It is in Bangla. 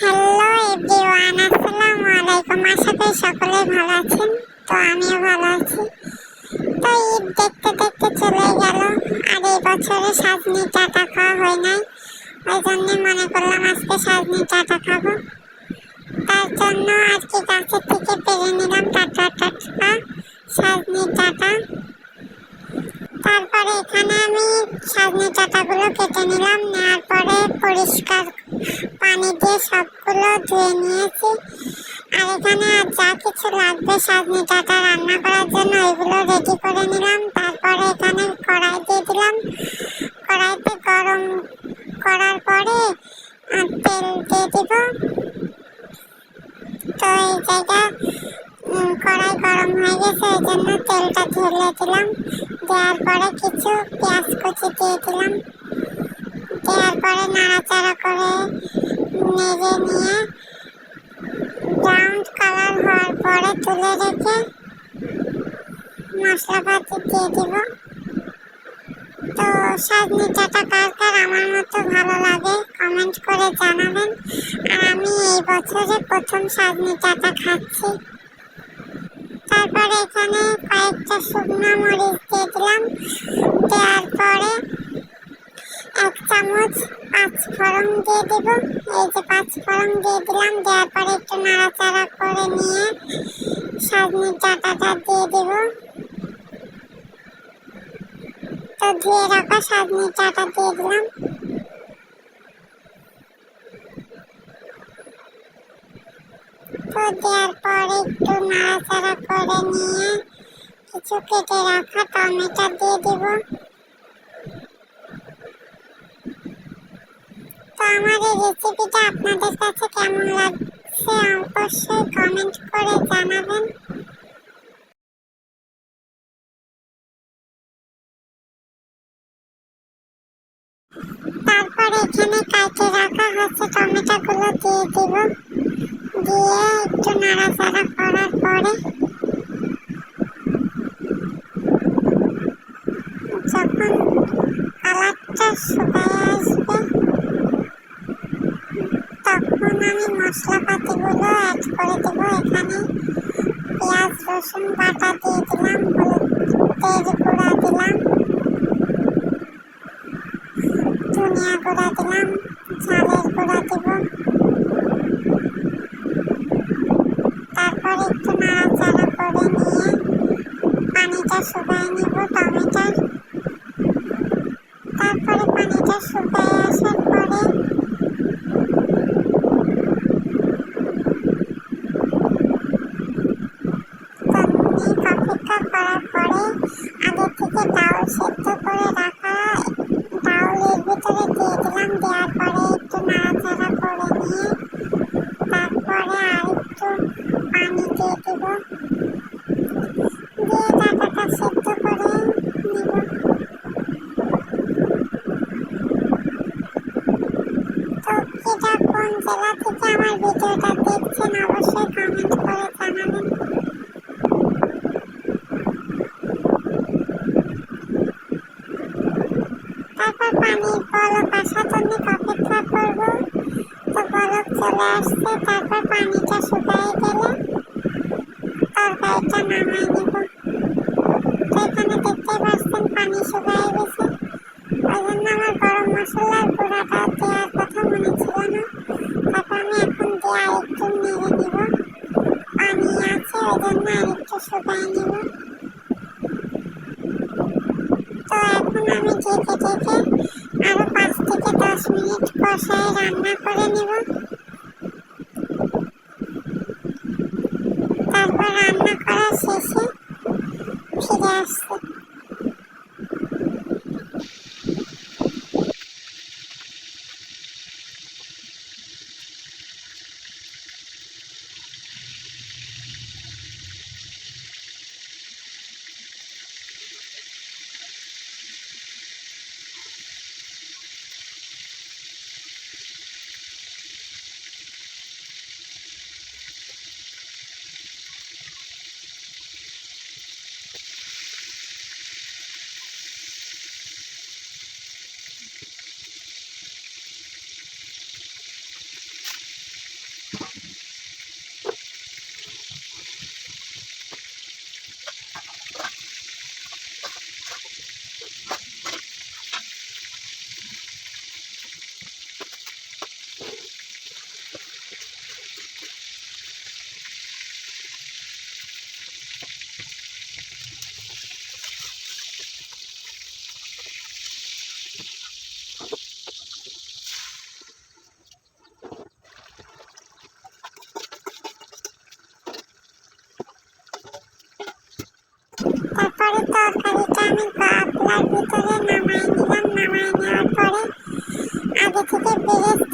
হ্যালো এভরিওয়ান আসসালামু আলাইকুম আশা করি সকলেই ভালো আছেন। তো আমিও ভালো আছি। তো ঈদ দেখতে দেখতে চলে গেল। আর এই বছরে সাজনি চাটা খাওয়া হয় নাই। ওই জন্য মনে করলাম আজকে সাজনি চাটা খাব। তার জন্য আর কি গাছের থেকে পেরে নিলাম টাটা টাটকা সাজনি চাটা। তারপরে এখানে আমি সাজনি চাটাগুলো কেটে নিলাম। নেওয়ার পরে পরিষ্কার পানি দিয়ে সবগুলো ধুয়ে নিয়েছি। আর এখানে আর যা কিছু লাগবে সাজনি ডাটা রান্না করার জন্য ওইগুলো রেডি করে নিলাম। তারপরে এখানে কড়াই দিয়ে দিলাম। কড়াইতে গরম করার পরে তেল দিয়ে দিব। তো এই জায়গা কড়াই গরম হয়ে গেছে, এই জন্য তেলটা ঢেলে দিলাম। দেওয়ার পরে কিছু পেঁয়াজ কুচি দিয়ে দিলাম। দেওয়ার পরে নাড়াচাড়া করে নেড়ে নিয়ে ব্রাউন কালার হওয়ার পরে তুলে রেখে মশলাপাতি দিয়ে দিব। তো সাজনি চাটা কার কার আমার মতো ভালো লাগে কমেন্ট করে জানাবেন। আর আমি এই বছরে প্রথম সাজনি চাটা খাচ্ছি। তারপরে এখানে কয়েকটা শুকনো মরিচ দিয়ে দিলাম। দেওয়ার পরে এক চামচ পাঁচ ফোড়ন দিয়ে দেব। এই যে পাঁচ ফোড়ন দিয়ে দিলাম, দেওয়ার পরে একটু নাড়াচাড়া করে নিয়ে সাজনি চাটাটা দিয়ে দেব। তো ধুয়ে রাখা সাজনি চাটা দিয়ে দিলাম। দেওয়ার পরে একটু নাড়াচাড়া করে নিয়ে কিছু কেটে রাখা টমেটো দিয়ে দেব। তো আমার রেসিপিটা আপনাদের কাছে কেমন লাগছে অবশ্যই কমেন্ট করে জানাবেন। তারপর এখানে কাটে রাখা হচ্ছে টমেটোগুলো দিয়ে দিব। দিয়ে একটু নাড়াচাড়া করার পরে যখন কালারটা শুকায় আসবে আমি মশলাপাতিগুলো অ্যাড করে দেবো এখানে। পেঁয়াজ, রসুন বাটা দিয়ে দিলাম হলুদের গুঁড়া দিলাম। ধনিয়া গুঁড়া দিলাম, ঝালের গুঁড়া দেব। তারপর একটু নাড়াচাড়া করে নিয়ে পানিটা শুকায় নেব টমেটোর। তারপরে পানিটা শুকায় আসার পরে অপেক্ষা করার পরে থেকে ডাউল সেদ্ধ করে রাখা ডাউলের ভিতরে দিয়ে দিলাম, দেওয়ার পরে একটু নাড়াচাড়া করে নিয়ে তারপরে আর একটু পানি দিয়ে দেব। দিয়ে ডাটাটা সেদ্ধ করে নেব। তো এটা কোন জেলা থেকে আমার ভিডিওটা দেখছেন অবশ্যই কমেন্ট করে জানাবেন পানি বলক আসার জন্য অপেক্ষা করব, তো বলক চলে আসছে, তারপর পানিটা শুকিয়ে গেলে তরকারিটা নামাই নেব। তো এখানে দেখতেই পাচ্ছেন পানি শুকিয়ে গেছে। ওই জন্য আমার গরম মশলার গুঁড়াটা দেওয়ার কথা মনে ছিল না। তারপর আমি এখন দিয়ে আরেকটু নেড়ে নেব। পানি আছে, ওই জন্য আরেকটু শুকিয়ে নেব। তো এখন আমি ঢেকে ঢেকে আরও পাঁচ থেকে দশ মিনিট কষায় রান্না করে নেব। Antalya Zamanlı'dan Namazlar Para adeti de biraz